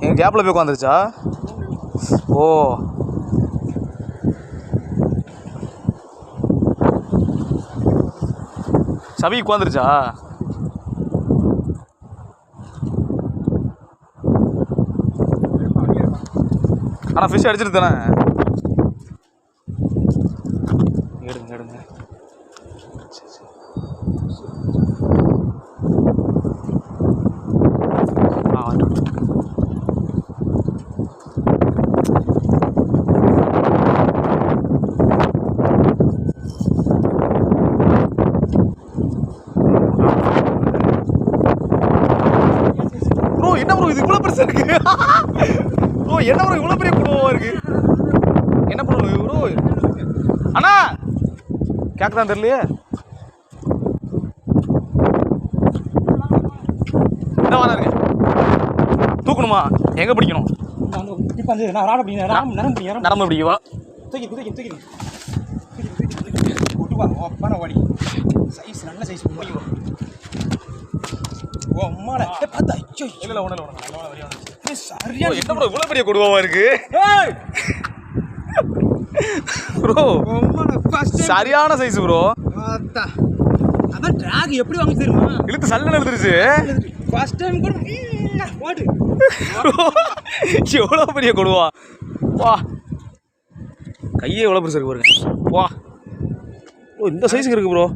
எங்கள் கேப்பில் போய் உட்காந்துருச்சா ஓ. சபி உட்காந்துருச்சா ஆனால் ஃபிஷ் அடிச்சிட்டு தானே? எடுங்க எடுங்க ப்ரோ என்ன ப்ரோ இது? இவ்வளோ பெருசா இருக்கு. ப்ரோ என்ன ப்ரோ இவ்வளோ பெரிய குடும்பமா இருக்கு. என்ன ப்ரோ ப்ரோ அண்ணா! கேட்குதான் தெரியலையே. என்ன வாங்க இருக்கு தூக்கணுமா? எங்க பிடிக்கணும்? நரம்பு பிடிக்கவா? தூக்கி தூக்கி தூக்கி. விட்டு வா ஒப்பான ஓடி சைஸ் நல்ல சைஸ் முடியும் அம்மாட. பார்த்தா? ஐயோ இல்ல ஒண்ணு இல்ல சரியா என்ன ப்ரோ இவ்வளோ பெரிய கொடுவாவா இருக்கு? ப்ரோ சரியான சைஸ் ப்ரோ அதான் டிராக் எப்படி வாங்க தெரியுமா? இழுத்து சல்லுன்னு எழுதுருச்சு ஃபர்ஸ்ட் டைம் கூட ஓடு எவ்வளோ பெரிய கொடுவா? வா. கையே எவ்வளோ பெருசு இருக்கு பாருங்க. வா. ஓ இந்த சைஸுக்கு இருக்கு ப்ரோ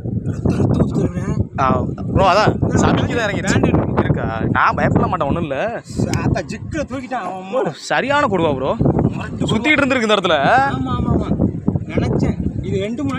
ப்ரோ அதான் சமைக்கு தான் இறங்கி இருக்கா? நான் பயப்பட மாட்டேன் ஒன்றும் இல்லை. சாத்தா ஜிக்கில் தூக்கிட்டான் சரியான கொடுவா ப்ரோ சுற்றிட்டு இருந்திருக்கு இந்த இடத்துல. நினைச்சேன். இது ரெண்டு முன்னாடி